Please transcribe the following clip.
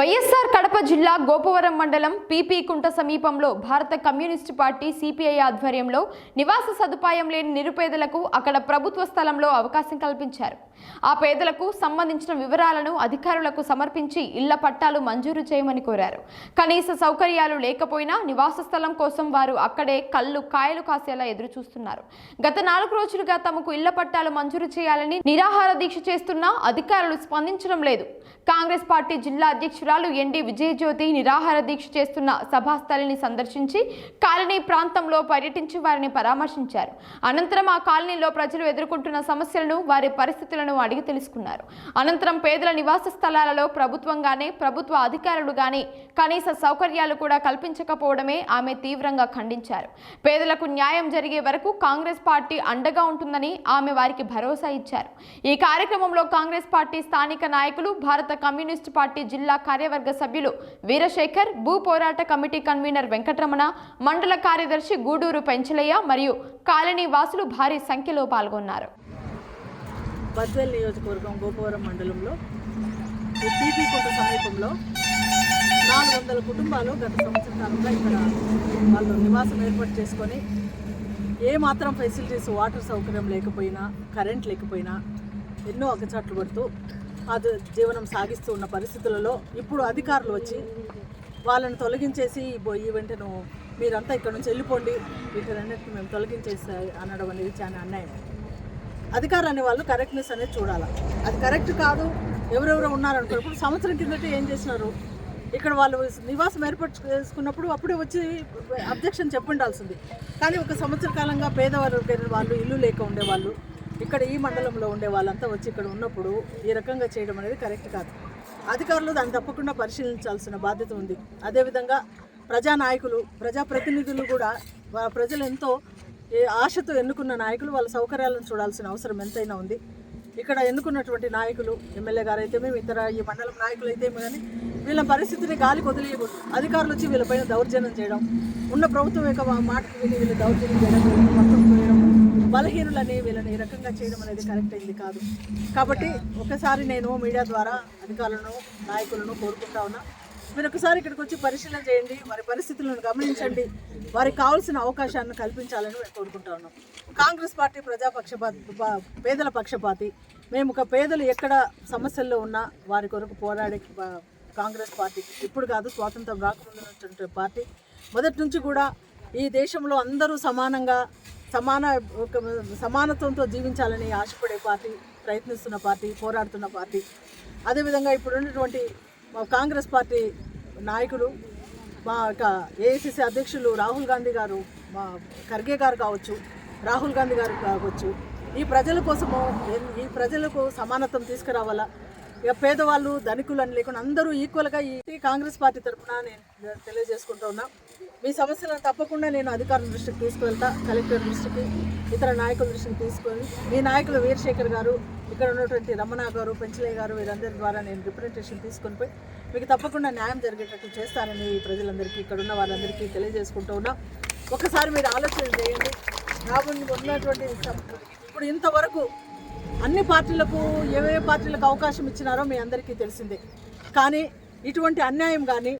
వైఎస్ఆర్ కడప జిల్లా గోపవరం మండలం పీపీ కుంట సమీపంలో భారత కమ్యూనిస్టు పార్టీ సిపిఐ ఆధ్వర్యంలో నివాస సదుపాయం లేని నిరుపేదలకు అక్కడ ప్రభుత్వ స్థలంలో అవకాశం కల్పించారు. ఆ పేదలకు సంబంధించిన వివరాలను అధికారులకు సమర్పించి ఇళ్ళ పట్టాలు మంజూరు చేయమని కోరారు. కనీస సౌకర్యాలు లేకపోయినా నివాస స్థలం కోసం వారు అక్కడే కళ్ళు కాయలు కాసేలా ఎదురు చూస్తున్నారు గత నాలుగు రోజులుగా తమకు ఇళ్ళ పట్టాలు మంజూరు చేయాలని నిరాహార దీక్ష చేస్తున్నా అధికారులు స్పందించడం లేదు. కాంగ్రెస్ పార్టీ జిల్లా అధ్యక్షురాలు ఎండి విజయజ్యోతి నిరాహార దీక్ష చేస్తున్న సభాస్థలిని సందర్శించి కాలనీ ప్రాంతంలో పర్యటించి వారిని పరామర్శించారు. అనంతరం ఆ కాలనీలో ప్రజలు ఎదుర్కొంటున్న సమస్యలను వారి పరిస్థితులను అడిగి తెలుసుకున్నారు. అనంతరం పేదల నివాస స్థలాలలో ప్రభుత్వంగానే ప్రభుత్వ అధికారులు గాని కనీస సౌకర్యాలు కూడా కల్పించకపోవడమే ఆమె తీవ్రంగా ఖండించారు. పేదలకు న్యాయం జరిగే వరకు కాంగ్రెస్ పార్టీ అండగా ఉంటుందని ఆమె వారికి భరోసా ఇచ్చారు. ఈ కార్యక్రమంలో కాంగ్రెస్ పార్టీ స్థానిక నాయకులు భారత కమ్యూనిస్ట్ పార్టీ జిల్లా కార్యవర్గ సభ్యులు వీరశేఖర్ భూ పోరాట కమిటీ కన్వీనర్ వెంకటరమణ మండల కార్యదర్శి గూడూరు పెంచలయ్య మరియు కాలనీ వాసులు భారీ సంఖ్యలో పాల్గొన్నారు. బద్వేల్ నియోజకవర్గం గోపవరం మండలంలో టీపీ సమీపంలో నాలుగు వందల కుటుంబాలు గత సంవత్సరం కాలంగా ఇక్కడ వాళ్ళు నివాసం ఏర్పాటు చేసుకొని ఏ మాత్రం ఫెసిలిటీస్ వాటర్ సౌకర్యం లేకపోయినా కరెంట్ లేకపోయినా ఎన్నో అగచాట్లు పడుతూ జీవనం సాగిస్తూ ఉన్న పరిస్థితులలో ఇప్పుడు అధికారులు వచ్చి వాళ్ళని తొలగించేసి ఈ వెంటనే మీరంతా ఇక్కడ నుంచి వెళ్ళిపోండి. వీటినన్నింటిని మేము తొలగించేసి అనడం అనేది చాలా అన్యాయం. అధికారులు అనే వాళ్ళు కరెక్ట్నెస్ అనేది చూడాలి? అది కరెక్ట్ కాదు. ఎవరెవరో ఉన్నారనుకున్నప్పుడు సంవత్సరం కిందట ఏం చేసినారు? ఇక్కడ వాళ్ళు నివాసం ఏర్పాటు చేసుకున్నప్పుడు అప్పుడే వచ్చి అబ్జెక్షన్ చెప్పుండాల్సింది. కానీ ఒక సంవత్సర కాలంగా పేదవారు వాళ్ళు ఇల్లు లేక ఉండేవాళ్ళు. ఇక్కడ ఈ మండలంలో ఉండే వాళ్ళంతా వచ్చి ఇక్కడ ఉన్నప్పుడు ఈ రకంగా చేయడం అనేది కరెక్ట్ కాదు. అధికారులు దాన్ని తప్పకుండా పరిశీలించాల్సిన బాధ్యత ఉంది. అదేవిధంగా ప్రజానాయకులు ప్రజాప్రతినిధులు కూడా ప్రజలు ఎంతో ఆశతో ఎన్నుకున్న నాయకులు వాళ్ళ సౌకర్యాలను చూడాల్సిన అవసరం ఎంతైనా ఉంది. ఇక్కడ ఎన్నుకున్నటువంటి నాయకులు ఎమ్మెల్యే గారు అయితే మేము ఇతర ఈ మండలం నాయకులు అయితే కానీ వీళ్ళ పరిస్థితిని గాలి వదిలేయకూడదు అధికారులు వచ్చి వీళ్ళపైన దౌర్జన్యం చేయడం ఉన్న ప్రభుత్వం యొక్క మాటకు విని వీళ్ళు దౌర్జన్యం చేయడం మొత్తం బలహీనులని వీళ్ళని ఈ రకంగా చేయడం అనేది కరెక్ట్ అయింది కాదు. కాబట్టి ఒకసారి నేను మీడియా ద్వారా అధికారులను నాయకులను కోరుకుంటా ఉన్నా. మీరు ఒకసారి ఇక్కడికి వచ్చి పరిశీలన చేయండి వారి పరిస్థితులను గమనించండి వారికి కావాల్సిన అవకాశాన్ని కల్పించాలని మేము కోరుకుంటా ఉన్నాం. కాంగ్రెస్ పార్టీ ప్రజాపక్షపాతి పేదల పక్షపాతి. మేము ఒక పేదలు ఎక్కడ సమస్యల్లో ఉన్నా వారి కొరకు పోరాడే కాంగ్రెస్ పార్టీ. ఇప్పుడు కాదు స్వాతంత్రం రాకముందు పార్టీ. మొదటి నుంచి కూడా ఈ దేశంలో అందరూ సమానంగా సమాన ఒక సమానత్వంతో జీవించాలని ఆశపడే పార్టీ ప్రయత్నిస్తున్న పార్టీ పోరాడుతున్న పార్టీ. అదేవిధంగా ఇప్పుడు ఉన్నటువంటి మా కాంగ్రెస్ పార్టీ నాయకులు మా యొక్క ఏఐసిసి అధ్యక్షులు రాహుల్ గాంధీ గారు మా ఖర్గే గారు కావచ్చు రాహుల్ గాంధీ గారు కావచ్చు ఈ ప్రజల కోసము ఈ ప్రజలకు సమానత్వం తీసుకురావాలా? ఇక పేదవాళ్ళు ధనికులు అని లేకుండా అందరూ ఈక్వల్గా ఈ కాంగ్రెస్ పార్టీ తరఫున నేను తెలియజేసుకుంటూ ఉన్నా. మీ సమస్యలను తప్పకుండా నేను అధికారుల దృష్టికి తీసుకువెళ్తా కలెక్టర్ దృష్టికి ఇతర నాయకుల దృష్టికి తీసుకొని మీ నాయకులు వీరశేఖర్ గారు ఇక్కడ ఉన్నటువంటి రమణ గారు పెంచలే గారు వీరందరి ద్వారా నేను రిప్రజెంటేషన్ తీసుకొని పోయి మీకు తప్పకుండా న్యాయం జరిగేటట్టు చేస్తానని ప్రజలందరికీ ఇక్కడ ఉన్న వాళ్ళందరికీ తెలియజేసుకుంటూ ఉన్నా. ఒకసారి మీరు ఆలోచన చేయండి. రాబోయే ఉన్నటువంటి ఇప్పుడు ఇంతవరకు అన్ని పార్టీలకు ఏవే ఏ పార్టీలకు అవకాశం ఇచ్చినారో మీ అందరికీ తెలిసిందే. కానీ ఇటువంటి అన్యాయం కానీ